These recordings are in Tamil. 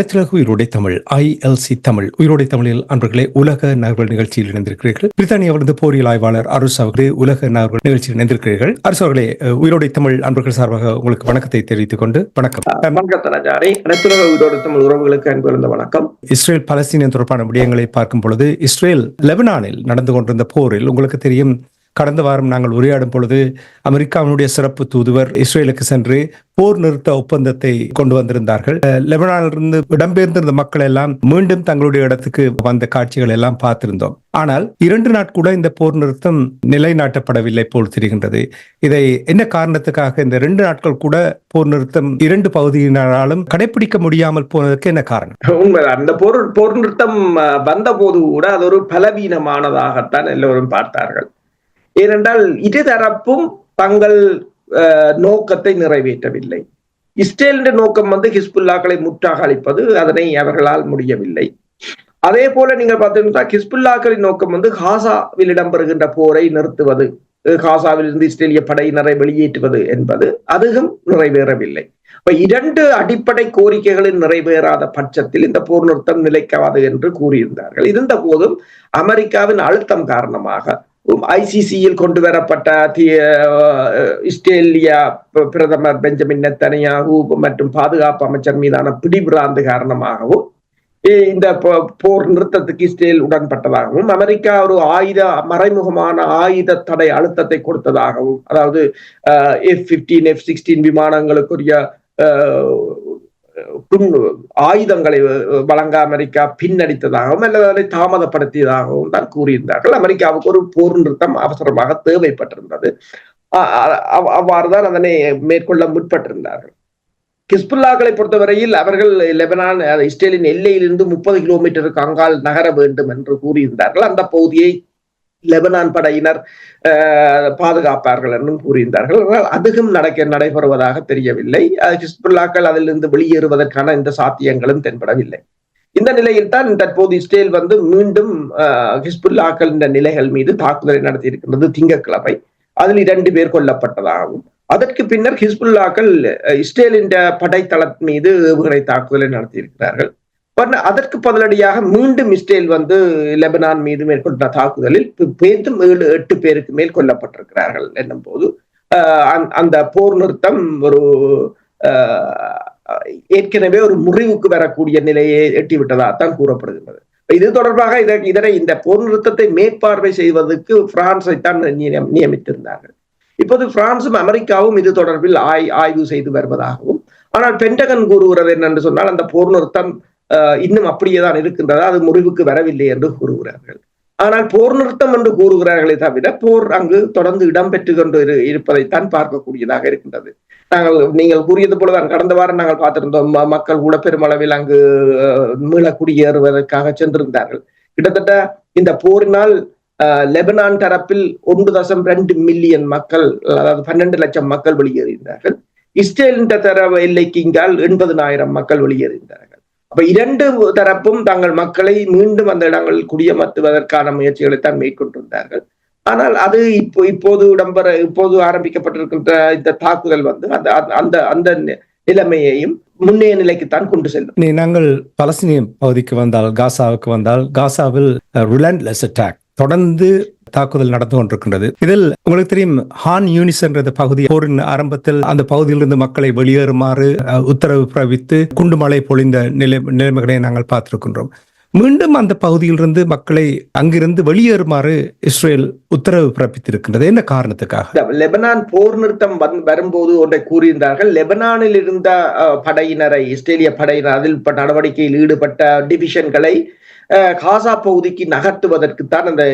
அனைத்துலக உயிரோடை தமிழ் ஐஎல்சி தமிழ் உயிரோடை தமிழில் அன்பர்களே உலக நகர்வல் நிகழ்ச்சியில் இணைந்திருக்கிறீர்கள். பிரித்தானியாவிலிருந்து போரியல் ஆய்வாளர் அரசு அவர்களே உலக நகர்வல் நிகழ்ச்சியில் இணைந்திருக்கிறீர்கள். அரசு அவர்களே உயிரோடை தமிழ் அன்பர்கள் சார்பாக உங்களுக்கு வணக்கத்தை தெரிவித்துக் கொண்டு வணக்கம். அனைத்துலக உயிரோடு தமிழ் உறவுகளுக்கு அன்பு வணக்கம். இஸ்ரேல் பலஸ்தீனியன் தொடர்பான விடயங்களை பார்க்கும் பொழுது இஸ்ரேல் லெபனானில் நடந்து கொண்டிருந்த போரில் உங்களுக்கு தெரியும் கடந்த வாரம் நாங்கள் உரையாடும் பொழுது அமெரிக்காவினுடைய சிறப்பு தூதுவர் இஸ்ரேலுக்கு சென்று போர் நிறுத்த ஒப்பந்தத்தை கொண்டு வந்திருந்தார்கள். அஹ், லெபனானிலிருந்து இடம்பெயர்ந்திருந்த மக்கள் எல்லாம் மீண்டும் தங்களுடைய இடத்துக்கு வந்த காட்சிகள் எல்லாம் பார்த்திருந்தோம். ஆனால் இரண்டு நாட்கூட இந்த போர் நிறுத்தம் நிலைநாட்டப்படவில்லை போல் தெரிகின்றது. இதை என்ன காரணத்துக்காக இந்த ரெண்டு நாட்கள் கூட போர் நிறுத்தம் இரண்டு பகுதியினராலும் கடைபிடிக்க முடியாமல் போனதற்கு என்ன காரணம்? உண்மை அந்த போர் போர் நிறுத்தம் வந்த வந்தபோது கூட அது ஒரு பலவீனமானதாகத்தான் எல்லோரும் பார்த்தார்கள். ஏனென்றால் இருதரப்பும் தங்கள் அஹ், நோக்கத்தை நிறைவேற்றவில்லை. இஸ்ரேலின் நோக்கம் வந்து ஹிஸ்புல்லாக்களை முற்றாக அளிப்பது அதனை அவர்களால் முடியவில்லை. அதே போல நீங்கள் பார்த்தீங்கன்னா ஹிஸ்புல்லாக்களின் நோக்கம் வந்து காசாவில் இடம்பெறுகின்ற போரை நிறுத்துவது காசாவில் இருந்து இஸ்ரேலிய படையினரை வெளியேற்றுவது என்பது அதுவும் நிறைவேறவில்லை. இப்ப இரண்டு அடிப்படை கோரிக்கைகளில் நிறைவேறாத பட்சத்தில் இந்த போர் நிறுத்தம் நிலைக்காது என்று கூறியிருந்தார்கள். இருந்த போதும் அமெரிக்காவின் அழுத்தம் காரணமாக ஐசிசியில் கொண்டு வரப்பட்ட தி- பிரதமர் பெஞ்சமின் நெத்தனையாகு மற்றும் பாதுகாப்பு அமைச்சர் மீதான பிடிபிராந்து காரணமாகவும் இந்த போ- போர் நிறுத்தத்துக்கு இஸ்ரேல் உடன்பட்டதாகவும் அமெரிக்கா ஒரு ஆயுத மறைமுகமான ஆயுத தடை அழுத்தத்தை கொடுத்ததாகவும் அதாவது எஃப் பிப்டீன் எஃப் சிக்ஸ்டீன் விமானங்களுக்குரிய ஆயுதங்களை அஹ், வழங்க அமெரிக்கா பின்னடித்ததாகவும் அல்லது அதை தாமதப்படுத்தியதாகவும் தான் கூறியிருந்தார்கள். அமெரிக்காவுக்கு ஒரு போர் நிறுத்தம் அவசரமாக தேவைப்பட்டிருந்தது. அவ்வாறுதான் அதனை மேற்கொள்ள முற்பட்டிருந்தார்கள். கிஸ்புல்லாக்களை பொறுத்தவரையில் அவர்கள் லெபனான் இஸ்ரேலின் எல்லையிலிருந்து முப்பது கிலோமீட்டருக்கு அங்கால் நகர வேண்டும் என்று கூறியிருந்தார்கள். அந்த பகுதியை லெபனான் படையினர் பாதுகாப்பார்கள் என்றும் கூறியிருந்தார்கள். ஆனால் அதுவும் நடக்க நடைபெறுவதாக தெரியவில்லை. ஹிஸ்புல்லாக்கள் அதிலிருந்து வெளியேறுவதற்கான இந்த சாத்தியங்களும் தென்படவில்லை. இந்த நிலையில் தான் தற்போது இஸ்ரேல் வந்து மீண்டும் ஹிஸ்புல்லாக்கள் இந்த நிலைகள் மீது தாக்குதலை நடத்தி இருக்கின்றது திங்கட்கிழமை. அதில் இரண்டு பேர் கொல்லப்பட்டதாகவும் அதற்கு பின்னர் ஹிஸ்புல்லாக்கள் இஸ்ரேலின் படைத்தளம் மீது ஏவுகணை தாக்குதலை நடத்தியிருக்கிறார்கள். அதற்கு பதிலடியாக மீண்டும் இஸ்ரேல் வந்து லெபனான் மீது மேற்கொண்ட தாக்குதலில் பேத்தும் ஏழு எட்டு பேருக்கு மேல் கொல்லப்பட்டிருக்கிறார்கள் என்னும் போது அந்த- போர் நிறுத்தம் ஒரு ஏற்கனவே ஒரு முறிவுக்கு வரக்கூடிய நிலையை எட்டிவிட்டதாகத்தான் கூறப்படுகின்றது. இது தொடர்பாக இதனை இந்த போர் நிறுத்தத்தை மேற்பார்வை செய்வதற்கு பிரான்ஸை தான் நியமித்திருந்தார்கள். இப்போது பிரான்சும் அமெரிக்காவும் இது தொடர்பில் ஆய் ஆய்வு செய்து வருவதாகவும் ஆனால் பென்டகன் கூறுகிறது என்னென்று சொன்னால் அந்த போர் நிறுத்தம் இன்னும் அப்படியே தான் இருக்கின்றது? அது முறிவுக்கு வரவில்லை என்று கூறுகிறார்கள். ஆனால் போர் நிறுத்தம் என்று கூறுகிறார்களே தவிர போர் அங்கு தொடர்ந்து இடம்பெற்று கொண்டு இருப்பதைத்தான் பார்க்கக்கூடியதாக இருக்கின்றது. நாங்கள் நீங்கள் கூறியது போலதான் கடந்த வாரம் நாங்கள் பார்த்திருந்தோம் மக்கள் கூட பெருமளவில் அங்கு மீள குடியேறுவதற்காக சென்றிருந்தார்கள். கிட்டத்தட்ட இந்த போரினால் லெபனான் தரப்பில் ஒன்று தசம் ரெண்டு மில்லியன் மக்கள் அதாவது பன்னெண்டு லட்சம் மக்கள் வெளியேறியிருந்தார்கள் இஸ்ரேலின் தர எல்லைக்கு இங்கால் எண்பதனாயிரம் மக்கள் வெளியேறியிருந்தார்கள் அப்ப இரண்டு தரப்பும் தங்கள் மக்களை மீண்டும் அந்த இடங்களில் குடியமர்த்துவதற்கான முயற்சிகளை தான் மேற்கொண்டிருந்தார்கள். ஆனால் அது இப்போ இப்போது இடம்பெற இப்போது ஆரம்பிக்கப்பட்டிருக்கின்ற இந்த தாக்குதல் வந்து அந்த அந்த அந்த நி- நிலைமையையும் முன்னைய நிலைக்குத்தான் கொண்டு செல்லும். நாங்கள் பலஸ்தீனிய பகுதிக்கு வந்தால் காசாவுக்கு வந்தால் காசாவில் ரிலாண்ட்லெஸ் அட்டாக் தொடர்ந்து தாக்குதல் நடந்து கொண்டிருக்கின்றது. இதில் உங்களுக்கு தெரியும் ஹான் யூனிஸ் என்ற பகுதி போரின் ஆரம்பத்தில் அந்த பகுதியிலிருந்து மக்களை வெளியேறுமாறு உத்தரவு பிறப்பித்து குண்டுமலை பொழிந்த நிலை நிலைமைகளை நாங்கள் பார்த்திருக்கின்றோம். மீண்டும் அந்த பகுதியிலிருந்து மக்களை அங்கிருந்து வெளியேறுமாறு இஸ்ரேல் உத்தரவு பிறப்பித்திருக்கின்றது. என்ன காரணத்துக்காக? லெபனான் போர் நிறுத்தம் வரும்போது ஒன்றை கூறியிருந்தார்கள். லெபனானில் இருந்த அஹ், படையினரை இஸ்ரேலிய படையினர் அதில் நடவடிக்கையில் ஈடுபட்ட டிவிஷன்களை காசா பகுதிக்கு நகர்த்துவதற்குத்தான் அந்த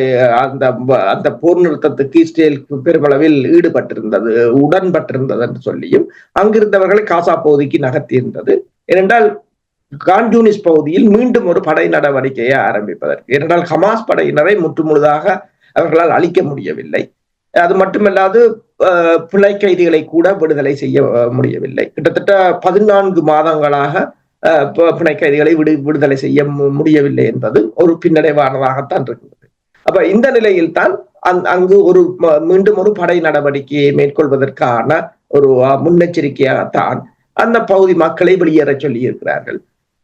அந்த அந்த போர் நிறுத்தத்துக்கு இஸ்ரேல் பெருமளவில் ஈடுபட்டிருந்தது உடன்பட்டிருந்தது என்று சொல்லியும் அங்கிருந்தவர்களை காசா பகுதிக்கு நகர்த்தியிருந்தது. ஏனென்றால் கான்ஜூனிஸ் பகுதியில் மீண்டும் ஒரு படை நடவடிக்கையை ஆரம்பிப்பதற்கு ஏனென்றால் ஹமாஸ் படையினரை முற்றுமுழுதாக அவர்களால் அழிக்க முடியவில்லை. அது மட்டுமல்லாது பிழை கைதிகளை கூட விடுதலை செய்ய முடியவில்லை. கிட்டத்தட்ட பதினான்கு மாதங்களாக பிணை கைதிகளை விடு விடுதலை செய்ய மு- முடியவில்லை என்பது ஒரு பின்னடைவானதாகத்தான் இருக்கிறது அப்ப இந்த நிலையில் தான் அங்கு ஒரு ம- மீண்டும் ஒரு படை நடவடிக்கையை மேற்கொள்வதற்கான ஒரு முன்னெச்சரிக்கையாகத்தான் அந்த பகுதி மக்களை வெளியேற சொல்லி இருக்கிறார்கள்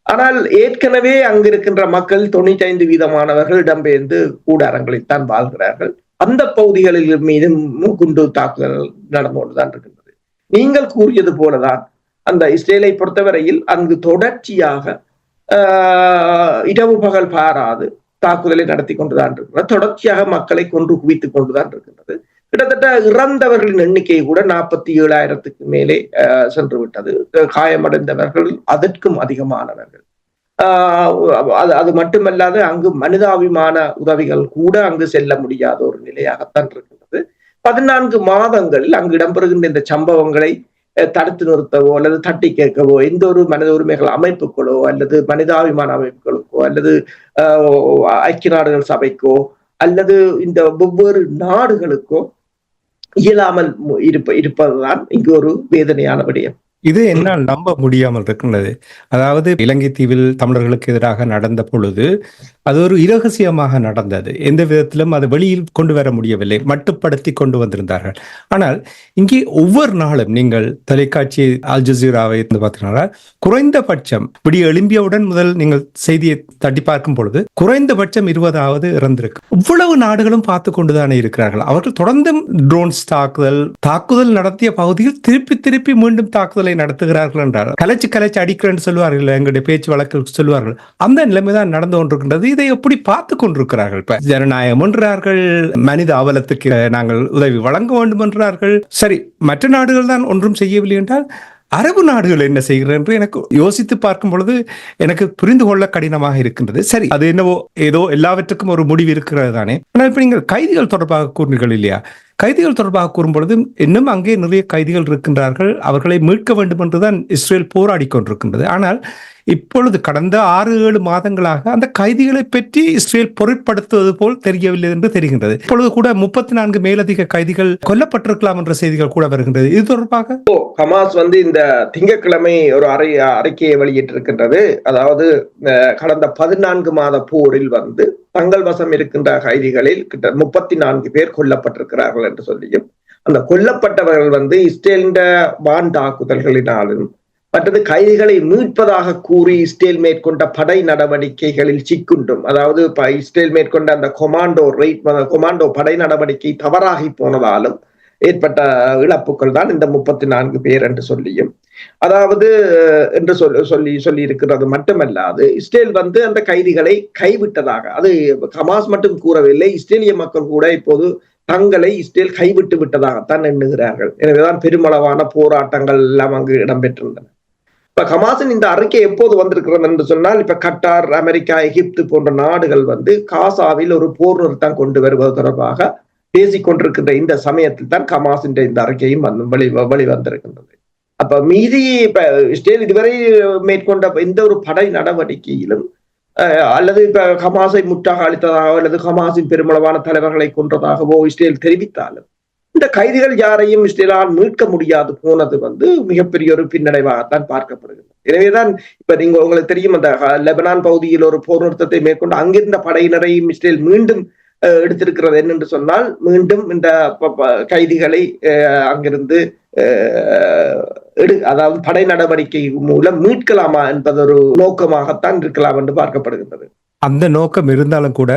ஆனால் ஏற்கனவே அங்கு இருக்கின்ற மக்கள் தொண்ணூற்றி ஐந்து வீதமானவர்கள் இடம்பெயர்ந்து கூடாரங்களில் தான் வாழ்கிறார்கள். அந்த பகுதிகளில் மீதும் குண்டு தாக்குதல் நடந்து கொண்டுதான் இருக்கின்றது. நீங்கள் கூறியது போலதான் அந்த இஸ்ரேலை பொறுத்தவரையில் அங்கு தொடர்ச்சியாக ஆஹ், இரவு பகல் பாராது தாக்குதலை நடத்தி கொண்டுதான் இருக்கிறது தொடர்ச்சியாக மக்களை கொன்று குவித்துக் கொண்டுதான் இருக்கின்றது. கிட்டத்தட்ட இறந்தவர்களின் எண்ணிக்கை கூட நாற்பத்தி ஏழாயிரத்துக்கு மேலே ஆஹ், சென்று விட்டது. காயமடைந்தவர்கள் அதற்கும் அதிகமானவர்கள். ஆஹ், அது அது மட்டுமல்லாது அங்கு மனிதாபிமான உதவிகள் கூட அங்கு செல்ல முடியாத ஒரு நிலையாகத்தான் இருக்கின்றது. பதினான்கு மாதங்களில் அங்கு இடம்பெறுகின்ற இந்த சம்பவங்களை தடுத்து நிறுத்தவோ அல்லது தட்டி கேட்கவோ எந்த ஒரு மனித உரிமைகள் அமைப்புகளோ அல்லது மனிதாபிமான அமைப்புகளுக்கோ அல்லது ஆஹ், ஐக்கிய நாடுகள் சபைக்கோ அல்லது இந்த ஒவ்வொரு நாடுகளுக்கோ இயலாமல் இருப்ப இருப்பதுதான் இங்கு ஒரு வேதனையான விடயம். இது என்னால் நம்ப முடியாமல் இருக்கின்றது. அதாவது இலங்கை தீவில் தமிழர்களுக்கு எதிராக நடந்த பொழுது அது ஒரு இரகசியமாக நடந்தது. எந்த விதத்திலும் அது வெளியில் கொண்டு வர முடியவில்லை. மட்டுப்படுத்தி கொண்டு வந்திருந்தார்கள். ஆனால் இங்கே ஒவ்வொரு நாளும் நீங்கள் தொலைக்காட்சி அல் ஜசீராவை இருந்து பார்த்தீங்கன்னா குறைந்தபட்சம் இப்படி எழும்பியவுடன் முதல் நீங்கள் செய்தியை தட்டி பார்க்கும் பொழுது குறைந்தபட்சம் இருபதாவது இறந்திருக்கு. இவ்வளவு நாடுகளும் பார்த்து கொண்டுதானே இருக்கிறார்கள். அவர்கள் தொடர்ந்தும் ட்ரோன்ஸ் தாக்குதல் தாக்குதல் நடத்திய பகுதியில் திருப்பி திருப்பி மீண்டும் தாக்குதலை நடத்துகிறார்கள் என்றால் கலைச்சு கலைச்சு அடிக்கிறேன்னு சொல்லுவார்கள் எங்களுடைய பேச்சு வழக்கு சொல்லுவார்கள். அந்த நிலைமைதான் நடந்து கொண்டிருக்கின்றது. இதை எப்படி பார்த்து கொண்டிருக்கிறார்கள் இப்ப? ஜனநாயகம் என்றார்கள் மனித அவலத்துக்கு நாங்கள் உதவி வழங்க வேண்டும் என்றார்கள். சரி மற்ற நாடுகள் தான் ஒன்றும் செய்யவில்லை என்றால் அரபு நாடுகள் என்ன செய்கிறது என்று எனக்கு யோசித்து பார்க்கும் பொழுது எனக்கு புரிந்து கொள்ள கடினமாக இருக்கின்றது. சரி அது என்னவோ ஏதோ எல்லாவற்றுக்கும் ஒரு முடிவு இருக்கிறது தானே. ஆனால் இப்ப நீங்கள் கைதிகள் தொடர்பாக கூறினீர்கள் இல்லையா? கைதிகள் தொடர்பாக கூறும்பொழுது இன்னும் அங்கே நிறைய கைதிகள் இருக்கின்றார்கள். அவர்களை மீட்க வேண்டும் என்றுதான் இஸ்ரேல் போராடி கொண்டிருக்கின்றது. ஆனால் இப்பொழுது கடந்த ஆறு ஏழு மாதங்களாக அந்த கைதிகளை பற்றி இஸ்ரேல் பொருட்படுத்துவது போல் தெரியவில்லை என்று தெரிகின்றது. இப்பொழுது கூட முப்பத்தி நான்கு மேலதிக கைதிகள் கொல்லப்பட்டிருக்கலாம் என்ற செய்திகள் கூட வருகின்றது. இது தொடர்பாக? ஹமாஸ் வந்து இந்த திங்கட்கிழமை ஒரு அறை அறிக்கையை வெளியிட்டிருக்கின்றது. அதாவது அஹ், கடந்த பதினான்கு மாத போரில் வந்து தங்கள் வசம் இருக்கின்ற கைதிகளில் கிட்ட முப்பத்தி நான்கு பேர் கொல்லப்பட்டிருக்கிறார்கள் என்று சொல்லியும் அந்த கொல்லப்பட்டவர்கள் வந்து இஸ்ரேலின் வான் தாக்குதல்களினாலும் மற்றது கைதிகளை மீட்பதாக கூறி இஸ்ரேல் மேற்கொண்ட படை நடவடிக்கைகளில் சிக்குண்டும் அதாவது இஸ்ரேல் மேற்கொண்ட அந்த கொமாண்டோ ரைட் கொமாண்டோ படை நடவடிக்கை தவறாகி போனதாலும் ஏற்பட்ட இழப்புகள் தான் இந்த முப்பத்தி நான்கு பேர் என்று சொல்லியும் அதாவது என்று சொல்லி சொல்லி சொல்லி இருக்கிறது மட்டுமல்லாது இஸ்ரேல் வந்து அந்த கைதிகளை கைவிட்டதாக அது ஹமாஸ் மட்டும் கூறவில்லை இஸ்ரேலிய மக்கள் கூட இப்போது தங்களை இஸ்ரேல் கைவிட்டு விட்டதாகத்தான் எண்ணுகிறார்கள். எனவேதான் பெருமளவான போராட்டங்கள் எல்லாம் அங்கு இடம்பெற்றிருந்தன. இப்ப ஹமாஸின் இந்த அறிக்கை எப்போது வந்திருக்கிறது என்று சொன்னால் இப்ப கட்டார் அமெரிக்கா எகிப்து போன்ற நாடுகள் வந்து காசாவில் ஒரு போர் நிறுத்தம் கொண்டு வருவது தொடர்பாக பேசிக் கொண்டிருக்கின்ற இந்த சமயத்தில் தான் ஹமாஸின் இந்த அறிக்கையும் வெளி வெளிவந்திருக்கின்றது. அப்ப மீதி இப்ப இஸ்ரேல் இதுவரை மேற்கொண்ட எந்த ஒரு படை நடவடிக்கையிலும் அல்லது இப்ப ஹமாஸை முற்றாக அளித்ததாகவோ அல்லது ஹமாஸின் பெருமளவான தலைவர்களை கொன்றதாகவோ இஸ்ரேல் தெரிவித்தாலும் இந்த கைதிகள் யாரையும் இஸ்ரேலால் மீட்க முடியாது போனது வந்து மிகப்பெரிய ஒரு பின்னடைவாகத்தான் பார்க்கப்படுகிறது. எனவேதான் இப்ப நீங்க உங்களுக்கு தெரியும் அந்த லெபனான் பகுதியில் ஒரு போர் நிறுத்தத்தை மேற்கொண்டு அங்கிருந்த படையினரையும் இஸ்ரேல் மீண்டும் எடுத்திருக்கிறது என்னென்று சொன்னால் மீண்டும் இந்த கைதிகளை அஹ், அங்கிருந்து எடு அதாவது படை நடவடிக்கை மூலம் மீட்கலாமா என்பது ஒரு நோக்கமாகத்தான் இருக்கலாம் என்று பார்க்கப்படுகின்றது. அந்த நோக்கம் இருந்தாலும் கூட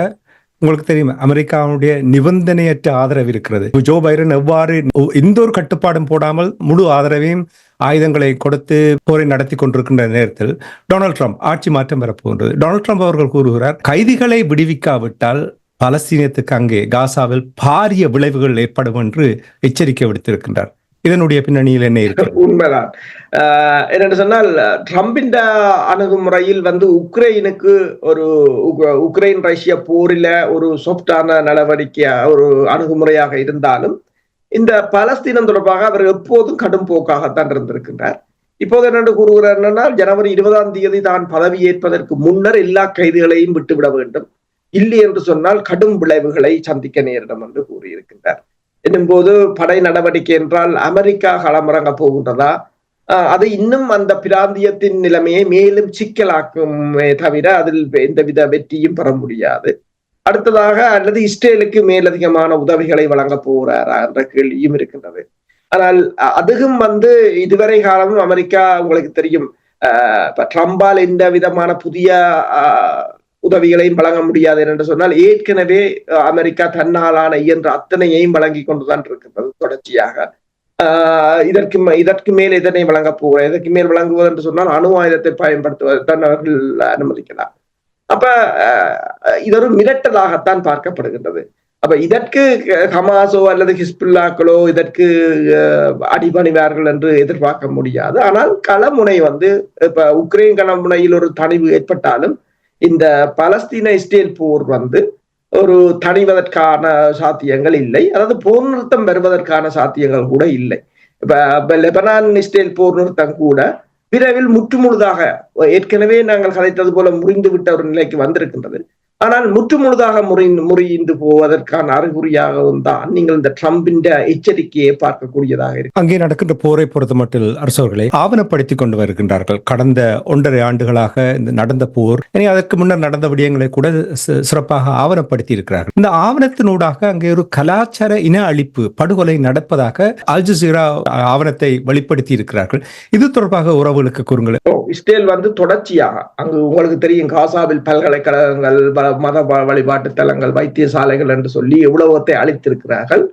உங்களுக்கு தெரியும் அமெரிக்காவுடைய நிபந்தனையற்ற ஆதரவு இருக்கிறது. ஜோ பைடன் எவ்வாறு எந்த ஒரு கட்டுப்பாடும் போடாமல் முழு ஆதரவையும் ஆயுதங்களை கொடுத்து போரை நடத்தி கொண்டிருக்கின்ற நேரத்தில் டொனால்ட் ட்ரம்ப் ஆட்சி மாற்றம் வரப்போகின்றது. டொனால்ட் ட்ரம்ப் அவர்கள் கூறுகிறார் கைதிகளை விடுவிக்காவிட்டால் பலஸ்தீனத்துக்கு அங்கே காசாவில் பாரிய விளைவுகள் ஏற்படும் என்று எச்சரிக்கை விடுத்திருக்கின்றார். இதனுடைய பின்னணியில் என்ன இருக்கு உண்மைதான். ஆஹ் சொன்னால் ட்ரம்பின் அணுகுமுறையில் வந்து உக்ரைனுக்கு ஒரு உக்ரைன் ரஷ்ய போரில ஒரு சொப்டான நடவடிக்கை ஒரு அணுகுமுறையாக இருந்தாலும் இந்த பலஸ்தீனம் தொடர்பாக அவர் எப்போதும் கடும் போக்காகத்தான் இருந்திருக்கின்றார். இப்போது என்னென்று கூறுகிறார் என்னன்னா ஜனவரி இருபதாம் தேதி தான் பதவி ஏற்பதற்கு முன்னர் எல்லா கைதுகளையும் விட்டுவிட வேண்டும். இல்லை என்று சொன்னால் கடும் விளைவுகளை சந்திக்க நேரிடும் என்று கூறியிருக்கின்றார். என்னும்போது படை நடவடிக்கை என்றால் அமெரிக்கா களமிறங்க போகின்றதா? அது இன்னும் அந்த பிராந்தியத்தின் நிலைமையை மேலும் சிக்கலாக்குமே தவிர அதில் எந்தவித வெற்றியும் பெற முடியாது. அடுத்ததாக அல்லது இஸ்ரேலுக்கு மேலதிகமான உதவிகளை வழங்க போகிறாரா என்ற கேள்வியும் இருக்கின்றது. ஆனால் அதுவும் வந்து இதுவரை காலமும் அமெரிக்கா உங்களுக்கு தெரியும் ஆஹ் ட்ரம்பால் எந்த விதமான புதிய ஆஹ், உதவிகளையும் வழங்க முடியாது என்று சொன்னால் ஏற்கனவே அமெரிக்கா தன்னாலான இயன்ற அத்தனையையும் வழங்கி கொண்டுதான் இருக்கிறது தொடர்ச்சியாக. இதற்கு இதற்கு மேல் இதனை வழங்க போகிற இதற்கு மேல் வழங்குவது என்று சொன்னால் அணு ஆயுதத்தை பயன்படுத்துவது தான் அவர்கள் அனுமதிக்கலாம். அப்ப அஹ், இது ஒரு மிரட்டலாகத்தான் பார்க்கப்படுகின்றது. அப்ப இதற்கு ஹமாஸோ அல்லது ஹிஸ்புல்லாக்களோ இதற்கு அடிபணிவார்கள் என்று எதிர்பார்க்க முடியாது. ஆனால் களமுனை வந்து இப்ப உக்ரைன் களமுனையில் ஒரு தணிவு ஏற்பட்டாலும் இந்த பலஸ்தீன இஸ்ரேல் போர் வந்து ஒரு தணிவதற்கான சாத்தியங்கள் இல்லை. அதாவது போர் நிறுத்தம் வருவதற்கான சாத்தியங்கள் கூட இல்லை. இப்ப இப்ப லெபனான் இஸ்ரேல் போர் நிறுத்தம் கூட விரைவில் முற்றுமுழுதாக ஏற்கனவே நாங்கள் கதைத்தது போல முறிந்து விட்ட ஒரு நிலைக்கு வந்திருக்கின்றது. ஆனால் முற்றுமுழுதாக முறி முறிந்து போவதற்கான அறிகுறியாகவும் தான் நீங்கள் இந்த ட்ரம்பின் எச்சரிக்கையை பார்க்கக்கூடியதாக இருக்கு. அங்கே நடக்கின்ற போரை பொறுத்த மட்டில் அரசவர்களை ஆவணப்படுத்தி கொண்டு வருகின்றார்கள். கடந்த ஒன்றரை ஆண்டுகளாக இந்த நடந்த போர் அதற்கு முன்னர் நடந்த விடயங்களை கூட சிறப்பாக ஆவணப்படுத்தி இருக்கிறார்கள். இந்த ஆவணத்தினூடாக அங்கே ஒரு கலாச்சார இன அழிப்பு படுகொலை நடப்பதாக அல் ஜசீரா ஆவணத்தை வெளிப்படுத்தி இருக்கிறார்கள். இது தொடர்பாக உறவுகளுக்கு கூறுங்கள். இஸ்ரேல் வந்து தொடர்ச்சியாக அங்கு உங்களுக்கு தெரியும் காசாவில் பல்கலைக்கழகங்கள் மத வழிபாட்டு தலங்கள் வைத்தியசாலைகள் என்று சொல்லி எவ்வளவத்தை அழித்திருக்கிறார்கள்.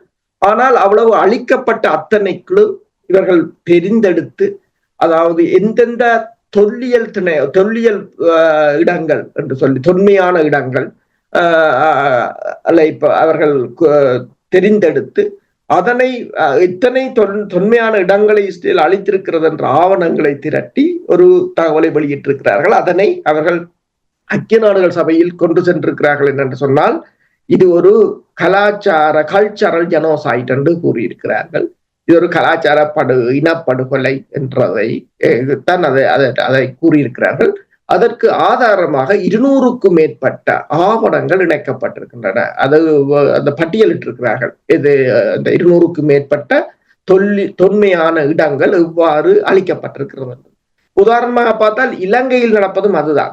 ஆனால் அவ்வளவு அழிக்கப்பட்ட அத்தனை குழு இவர்கள் தெரிந்தெடுத்து அதாவது எந்தெந்த தொல்லியல் திணை தொல்லியல் ஆஹ், இடங்கள் என்று சொல்லி தொன்மையான இடங்கள் ஆஹ், அல்ல இப்ப அவர்கள் தெரிந்தெடுத்து அதனை அஹ், இத்தனை தொன் தொன்மையான இடங்களை இஸ்ரேல் அளித்திருக்கிறது என்ற ஆவணங்களை திரட்டி ஒரு தகவலை வெளியிட்டிருக்கிறார்கள். அதனை அவர்கள் ஐக்கிய நாடுகள் சபையில் கொண்டு சென்றிருக்கிறார்கள் என்று சொன்னால் இது ஒரு கலாச்சார கல்ச்சரல் ஜெனோசைட் என்று கூறியிருக்கிறார்கள். இது ஒரு கலாச்சார படு இனப்படுகொலை என்றதை தான் அதை அதை அதை கூறியிருக்கிறார்கள். அதற்கு ஆதாரமாக இருநூறுக்கும் மேற்பட்ட ஆவணங்கள் இணைக்கப்பட்டிருக்கின்றன. அது அந்த பட்டியலிட்டிருக்கிறார்கள். இது அந்த இருநூறுக்கும் மேற்பட்ட தொல்லி தொன்மையான இடங்கள் எவ்வாறு அளிக்கப்பட்டிருக்கிறது உதாரணமாக பார்த்தால் இலங்கையில் நடப்பதும் அதுதான்.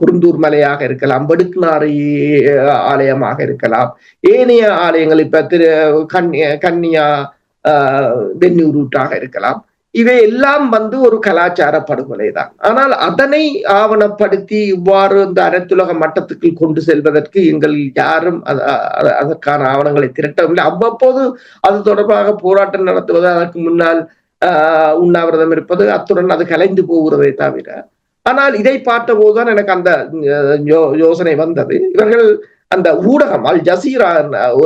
குருந்தூர் மலையாக இருக்கலாம் வடுக்குநாரி ஆலயமாக இருக்கலாம். ஏனைய ஆலயங்கள் இப்ப திரு கன்னியா கன்னியா ஆஹ், இருக்கலாம். இவை எல்லாம் வந்து ஒரு கலாச்சார படுகொலை தான். ஆனால் அதனை ஆவணப்படுத்தி இவ்வாறு இந்த அனைத்துலக மட்டத்துக்கு கொண்டு செல்வதற்கு எங்கள் யாரும் அதற்கான ஆவணங்களை திரட்டவில்லை. அவ்வப்போது அது தொடர்பாக போராட்டம் நடத்துவது அதற்கு முன்னால் ஆஹ், உண்ணாவிரதம் இருப்பது அத்துடன் அது கலைந்து போகிறதே தவிர. ஆனால் இதை பார்த்த போதுதான் எனக்கு அந்த யோசனை வந்தது. இவர்கள் அந்த ஊடகம் அல் ஜசீரா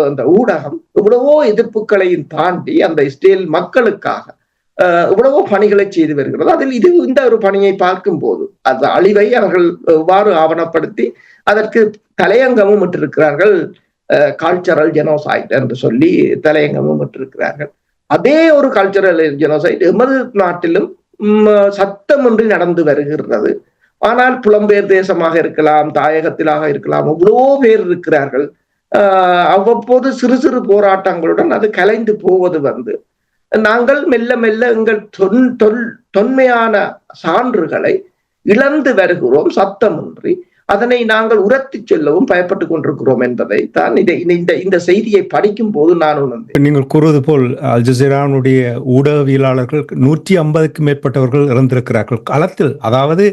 அந்த ஊடகம் எவ்வளவோ எதிர்ப்புகளையும் தாண்டி அந்த இஸ்ரேல் மக்களுக்காக எவ்வளவோ பணிகளை செய்து வருகிறது. அதில் இது இந்த ஒரு பணியை பார்க்கும் போது அந்த அழிவை அவர்கள் எவ்வாறு ஆவணப்படுத்தி அதற்கு தலையங்கமும் விட்டிருக்கிறார்கள் கல்ச்சரல் ஜெனோசைட் என்று சொல்லி தலையங்கமும் விட்டிருக்கிறார்கள் அதே ஒரு கல்ச்சரல் ஜெனோசைட் எமது நாட்டிலும் சத்தமின்றி நடந்து வருகிறது ஆனால் புலம்பெயர் தேசமாக இருக்கலாம் தாயகத்திலாக இருக்கலாம் அவ்வளோ பேர் இருக்கிறார்கள். ஆஹ் அவ்வப்போது சிறு சிறு போராட்டங்களுடன் அது கலைந்து போவது வந்து. நாங்கள் மெல்ல மெல்ல எங்கள் தொன் தொல் தொன்மையான சான்றுகளை இழந்து வருகிறோம் சத்தமின்றி. அதனை நாங்கள் உரத்து சொல்லவும் பயப்பட்டுக் கொண்டிருக்கிறோம் என்பதை தான் இதை இந்த இந்த செய்தியை படிக்கும் போது நான் உணர்ந்தேன். நீங்கள் கூறுவது போல் அல் ஜசீரானுடைய ஊடகவியலாளர்கள் நூற்றி ஐம்பதுக்கும் மேற்பட்டவர்கள் இறந்திருக்கிறார்கள். களத்தில் அதாவது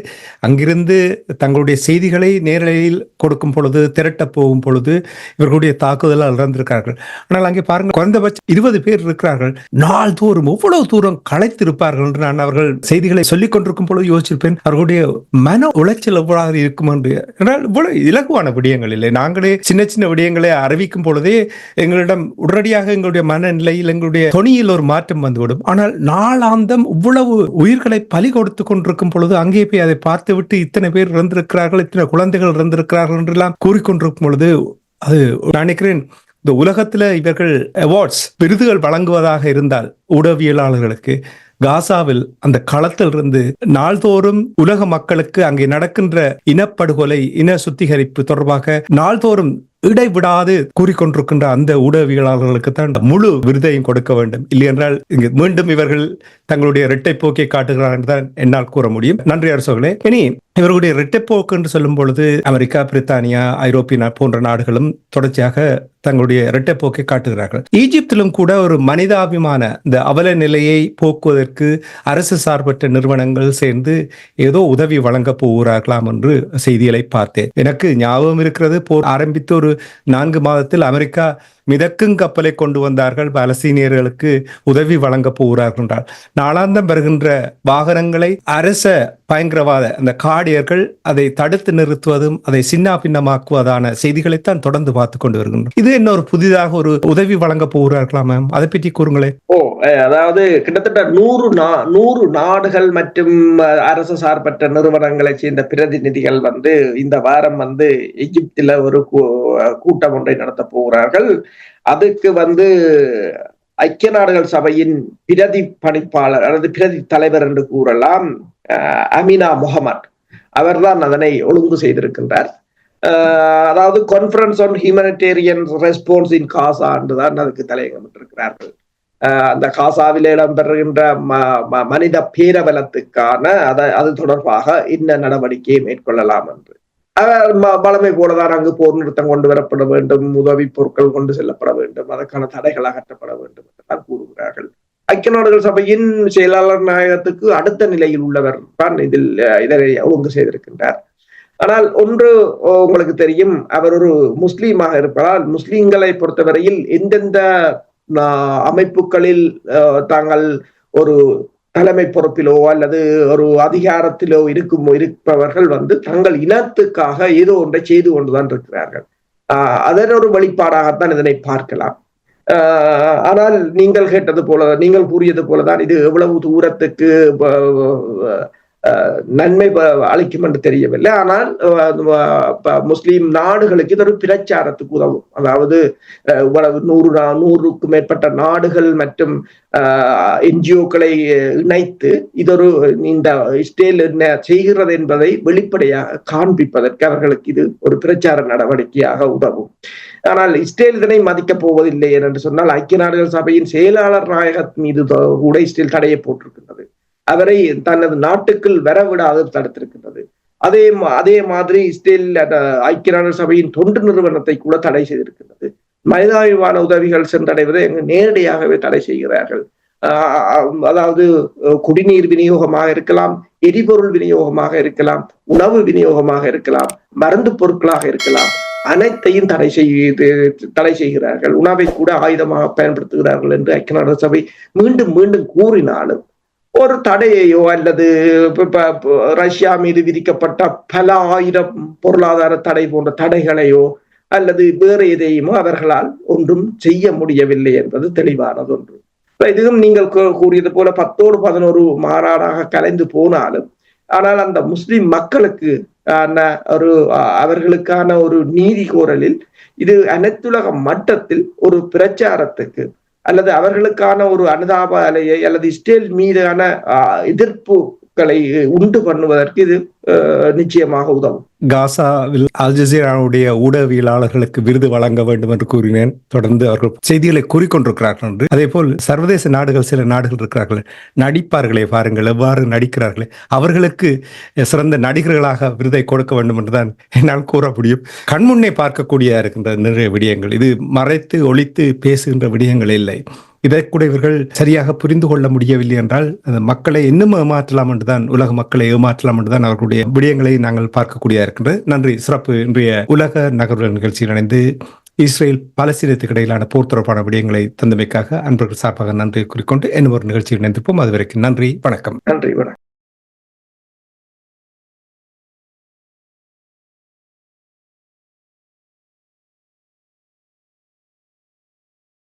அங்கிருந்து தங்களுடைய செய்திகளை நேரலையில் கொடுக்கும் பொழுது திரட்டப் போகும் பொழுது இவர்களுடைய தாக்குதலால் இறந்திருக்கிறார்கள். ஆனால் அங்கே பாருங்கள் குறைந்தபட்சம் இருபது பேர் இருக்கிறார்கள். நாள்தோறும் எவ்வளவு தூரம் களைத்திருப்பார்கள் என்று நான் அவர்கள் செய்திகளை சொல்லிக் கொண்டிருக்கும் பொழுது யோசிச்சிருப்பேன். அவர்களுடைய மன உளைச்சல் எவ்வளவு இருக்கும் என்று என்றால் இவ்வளவு இலகுவான விடயங்கள் இல்லை. நாங்களே சின்ன சின்ன விடயங்களை அறிவிக்கும் பொழுதே எங்களிடம் உடனடியாக எங்களுடைய மனநிலையில் எங்களுடைய தொனியில் ஒரு மாற்றம் வந்துவிடும். ஆனால் நாளாந்தம் இவ்வளவு உயிர்களை பலி கொடுத்து கொண்டிருக்கும் பொழுது அங்கே போய் அதை பார்த்துவிட்டு இத்தனை பேர் இறந்திருக்கிறார்கள் இத்தனை குழந்தைகள் இறந்திருக்கிறார்கள் என்றெல்லாம் கூறிக்கொண்டிருக்கும் பொழுது அது நினைக்கிறேன் இந்த உலகத்துல இவர்கள் அவார்ட்ஸ் விருதுகள் வழங்குவதாக இருந்தால் ஊடகவியலாளர்களுக்கு காசாவில் அந்த களத்திலிருந்து நாள்தோறும் உலக மக்களுக்கு அங்கே நடக்கின்ற இனப்படுகொலை இன சுத்திகரிப்பு தொடர்பாக நாள்தோறும் இடைவிடாது கூறிக்கொண்டிருக்கின்ற அந்த ஊடகவியலாளர்களுக்கு தான் முழு விருதையும் கொடுக்க வேண்டும். இல்லையென்றால் இங்கு மீண்டும் இவர்கள் தங்களுடைய இரட்டை போக்கை காட்டுகிறார் என்று தான் என்னால் கூற முடியும். நன்றி அரசோகளே. இனி இவர்களுடைய இரட்டை போக்கு என்று சொல்லும் பொழுது அமெரிக்கா பிரித்தானியா ஐரோப்பிய போன்ற நாடுகளும் தொடர்ச்சியாக தங்களுடைய இரட்டை போக்கை காட்டுகிறார்கள். ஈஜிப்திலும் கூட ஒரு மனிதாபிமான இந்த அவல நிலையை போக்குவதற்கு அரசு சார்பற்ற நிறுவனங்கள் சேர்ந்து ஏதோ உதவி வழங்க போகிறார்களாம் என்று செய்திகளை பார்த்தேன். எனக்கு ஞாபகம் இருக்கிறது போர் ஆரம்பித்து ஒரு நான்கு மாதத்தில் அமெரிக்கா மிதக்கும் கப்பலை கொண்டு வந்தார்கள். பாலஸ்தீனியர்களுக்கு உதவி வழங்க போகிறார்கள் என்றால். நாளாந்தம் வருகின்ற வாகனங்களை அரச பயங்கரவாத அந்த காடியர்கள் அதை தடுத்து நிறுத்துவதும் அதை சின்ன பின்னமாக்குவதான செய்திகளைத்தான் தொடர்ந்து பார்த்து கொண்டு வருகின்றோம் இது என்ன ஒரு புதிதாக ஒரு உதவி வழங்க போகிறார்களா மேம் அதை பற்றி கூறுங்களேன். ஓ அதாவது கிட்டத்தட்ட நூறு நா நூறு நாடுகள் மற்றும் அரசு சார்பற்ற நிறுவனங்களை சேர்ந்த பிரதிநிதிகள் வந்து இந்த வாரம் வந்து எகிப்தில ஒரு கூட்டம் ஒன்றை நடத்த போகிறார்கள். அதுக்கு வந்து ஐக்கிய நாடுகள் சபையின் பிரதி பணிப்பாளர் அல்லது பிரதி தலைவர் என்று கூறலாம் அமினா முகமது அவர்தான் அதனை ஒழுங்கு செய்திருக்கின்றார். அதாவது conference on humanitarian response in Gaza என்றுதான் அதுக்கு தலையிடப்பட்டிருக்கிறார்கள் அந்த காசாவில் இடம்பெறுகின்ற ம- ம- மனித பேரபலத்துக்கான அதை அது தொடர்பாக இன்ன நடவடிக்கையை மேற்கொள்ளலாம் என்று. அவர் பலமை போலதான் அங்கு போர் நிறுத்தம் கொண்டு வரப்பட வேண்டும் உதவி பொருட்கள் கொண்டு செல்லப்பட வேண்டும் அதற்கான தடைகள் அகற்றப்பட வேண்டும் என்றுதான் கூறுகிறார்கள். ஐக்கிய நாடுகள் சபையின் செயலாளர் நாயகத்துக்கு அடுத்த நிலையில் உள்ளவர் தான் இதில் இதனை ஒழுங்கு செய்திருக்கின்றார். ஆனால் ஒன்று உங்களுக்கு தெரியும் அவர் ஒரு முஸ்லீமாக இருப்பதால் முஸ்லீம்களை பொறுத்தவரையில் எந்தெந்த ஆஹ் அமைப்புகளில் தாங்கள் ஒரு தலைமை பொறுப்பிலோ அல்லது ஒரு அதிகாரத்திலோ இருக்கும் இருப்பவர்கள் வந்து தங்கள் இனத்துக்காக ஏதோ ஒன்றை செய்து கொண்டுதான் இருக்கிறார்கள். ஆஹ் அதன் ஒரு வெளிப்பாடாகத்தான் இதனை பார்க்கலாம். ஆஹ் ஆனால் நீங்கள் கேட்டது போல நீங்கள் கூறியது போலதான் இது எவ்வளவு தூரத்துக்கு நன்மை அளிக்கும் என்று தெரியவில்லை. ஆனால் முஸ்லீம் நாடுகளுக்கு இது ஒரு பிரச்சாரத்துக்கு உதவும். அதாவது நூறு நூறுக்கும் மேற்பட்ட நாடுகள் மற்றும் என்ஜிஓக்களை இணைத்து இதொரு இந்த இஸ்ரேல் என்ன செய்கிறது என்பதை வெளிப்படையாக காண்பிப்பதற்கு அவர்களுக்கு இது ஒரு பிரச்சார நடவடிக்கையாக உதவும். ஆனால் இஸ்ரேல் இதனை மதிக்கப் போவதில்லை என்று சொன்னால் ஐக்கிய நாடுகள் சபையின் செயலாளர் நாயகத் மீது கூட இஸ்ரேல் தடையை போட்டிருக்கின்றது. அவரை தனது நாட்டுக்குள் வரவிடாது தடுத்திருக்கின்றது. அதே அதே மாதிரி இஸ்ரேல் ஐக்கிய நாடு சபையின் தொண்டு நிறுவனத்தை கூட தடை செய்திருக்கின்றது. மனிதாபிமான உதவிகள் சென்றடைவதை அங்கு நேரடியாகவே தடை செய்கிறார்கள். ஆஹ் அதாவது குடிநீர் விநியோகமாக இருக்கலாம் எரிபொருள் விநியோகமாக இருக்கலாம் உணவு விநியோகமாக இருக்கலாம் மருந்து பொருட்களாக இருக்கலாம் அனைத்தையும் தடை செய்து தடை செய்கிறார்கள். உணவை கூட ஆயுதமாக பயன்படுத்துகிறார்கள் என்று ஐக்கிய நாடு சபை மீண்டும் மீண்டும் கூறினாலும் ஒரு தடையையோ அல்லது ரஷ்யா மீது விதிக்கப்பட்ட பல ஆயிரம் பொருளாதார தடை போன்ற தடைகளையோ அல்லது வேறு எதையுமோ அவர்களால் ஒன்றும் செய்ய முடியவில்லை என்பது தெளிவானது ஒன்று. இதுவும் நீங்கள் கூறியது போல பத்தோடு பதினோரு மாநாடாக கலைந்து போனாலும் ஆனால் அந்த முஸ்லிம் மக்களுக்கு ஒரு அவர்களுக்கான ஒரு நீதி கோரலில் இது அனைத்துலக மட்டத்தில் ஒரு பிரச்சாரத்துக்கு அல்லது அவர்களுக்கான ஒரு அனுதாப அலையை அல்லது இஸ்ரேல் மீதான ஆஹ், எதிர்ப்புகளை உண்டு பண்ணுவதற்கு இது நிச்சயமாக உதவும். காசாவில் அல் ஜசீராவுடைய ஊடகவியலாளர்களுக்கு விருது வழங்க வேண்டும் என்று கூறினேன். தொடர்ந்து அவர்கள் செய்திகளை கூறிக்கொண்டிருக்கிறார்கள் என்று. அதே போல் சர்வதேச நாடுகள் சில நாடுகள் இருக்கிறார்கள் நடிப்பார்களே பாருங்கள் எவ்வாறு நடிக்கிறார்களே அவர்களுக்கு சிறந்த நடிகர்களாக விருதை கொடுக்க வேண்டும் என்றுதான் என்னால் கூற முடியும். கண்முன்னே பார்க்கக்கூடிய இருக்கின்ற நிறைய விடயங்கள். இது மறைத்து ஒழித்து பேசுகின்ற விடயங்கள் இல்லை. இதை கூட இவர்கள் சரியாக புரிந்து கொள்ள முடியவில்லை என்றால் மக்களை இன்னும் ஏமாற்றலாம் என்றுதான் உலக மக்களை ஏமாற்றலாம் என்றுதான் அவர்களுடைய விடயங்களை நாங்கள் பார்க்கக்கூடிய இருக்கின்றது. நன்றி. சிறப்பு. இன்றைய உலக நகர்வு நிகழ்ச்சியில் இணைந்து இஸ்ரேல் பாலஸ்தீனத்துக்கு இடையிலான போர் தொடர்பான விடயங்களை தந்தமைக்காக அன்பர்கள் சார்பாக நன்றி கூறிக்கொண்டு இன்னும் ஒரு நிகழ்ச்சியில் இணைந்திருப்போம். அதுவரைக்கும் நன்றி. வணக்கம். நன்றி. வணக்கம்.